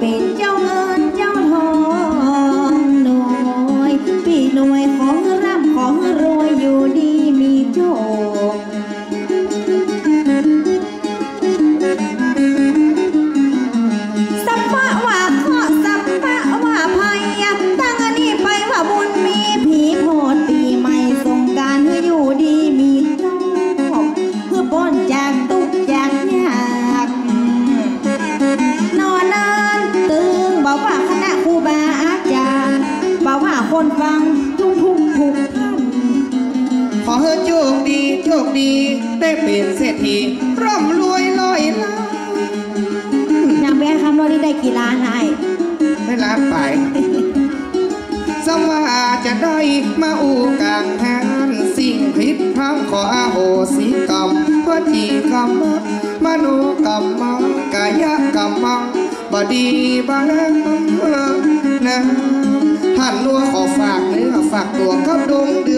bên trong ơi. ดีได้เป็นเศรษฐีร่ำรวยลอยล้านนางแม่คำร้อยนี่ได้กี่ล้านให้ไม่ล้านไปสว่าจะได้มาอู่กลางทานสิ่งผิดพามขออโหสิกรรมวจีกรรมมนุกรรมกายกรรมบดีบ้างนะหันลัวขอฝากเนื้อฝากตัวกับดวงเดือน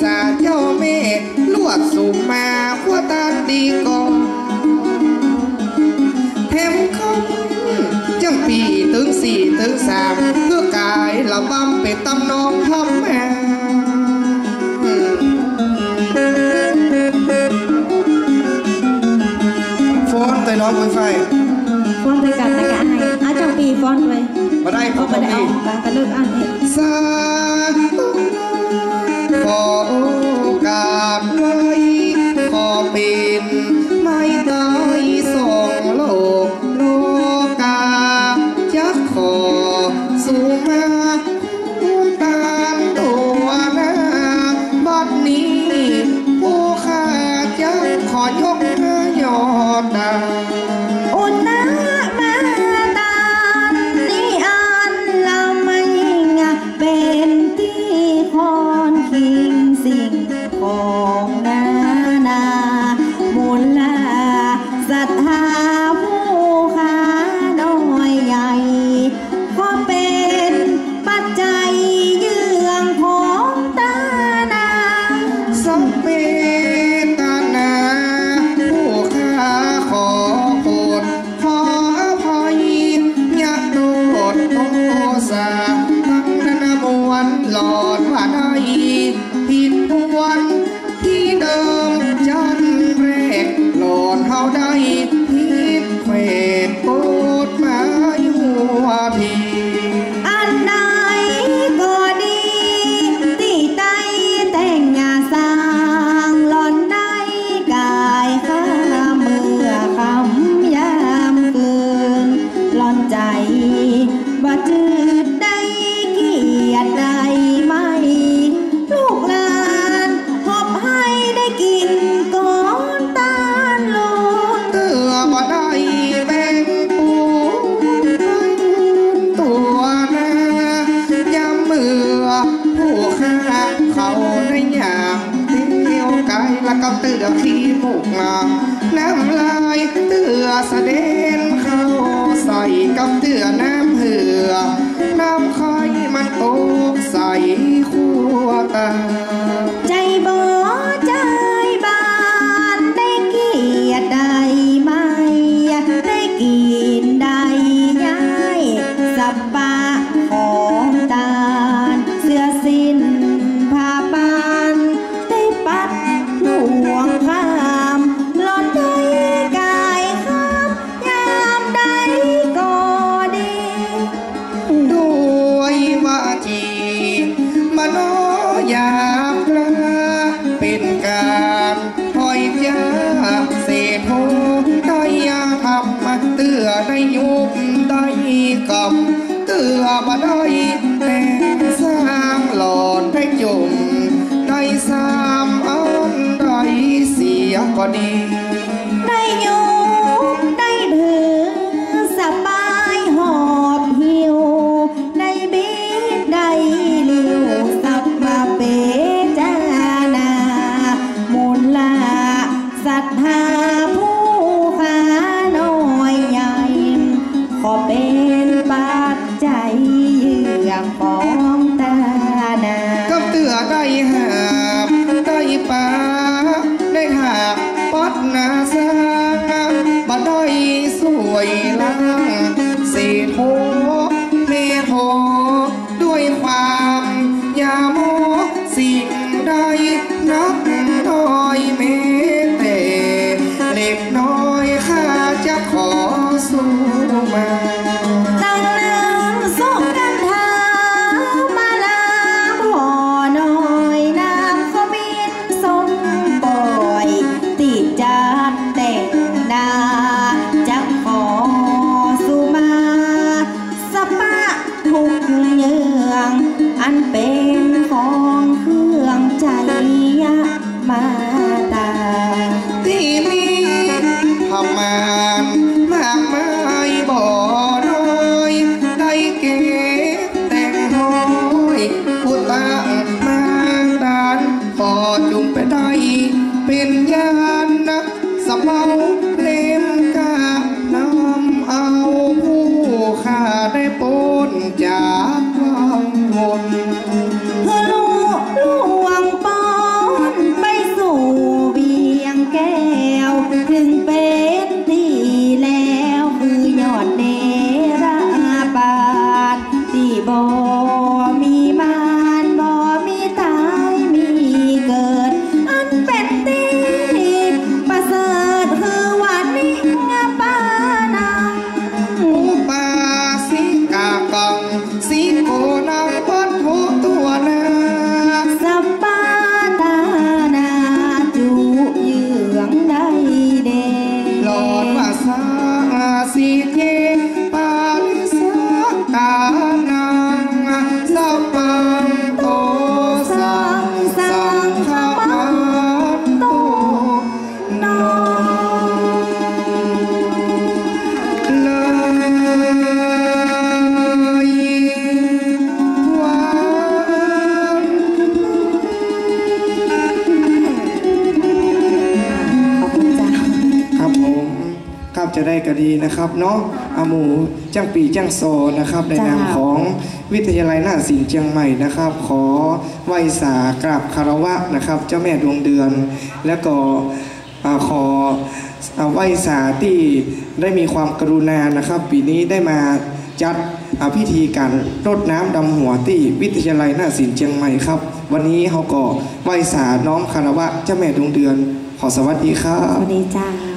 xa cho mẹ luộc dù mà qua ta đi con thêm không chẳng vì tướng gì tướng sàm cứ cài là băm về tâm non thấm à phón tay nó với phải phón tay cả tay cả này á à, trong bì phón vậy mà đây không có bì và cái nước ăn này sao khổ มา น้ำลายเตือสะเด็นเข้าใส่กับเตือน้ำเหือ น้ำคอยมันตกใส่ขั้วตา กรรมตือมาได วยล่างเสโทเมโทด้วยความยาโมสิ่งใดนักน้อยเมแต่เล็กน้อยข้าจะขอสู้มา ก็ดีนะครับเนาะอาหมูจ้างปีจ้างโซนะครับในนามของวิทยาลัยนาฏศิลป์เชียงใหม่นะครับ ขอไหวสากราบคารวะนะครับ เจ้าแม่ดวงเดือน แล้วก็อ่าขออ่าไหวสาที่ได้มีความกรุณานะครับ ปีนี้ได้มาจัดอ่าพิธีการรดน้ำดำหัวที่วิทยาลัยนาฏศิลป์เชียงใหม่ครับ วันนี้เขาก็ไหวสาน้อมคารวะเจ้าแม่ดวงเดือน ขอสวัสดีครัสบวัสดีจ้า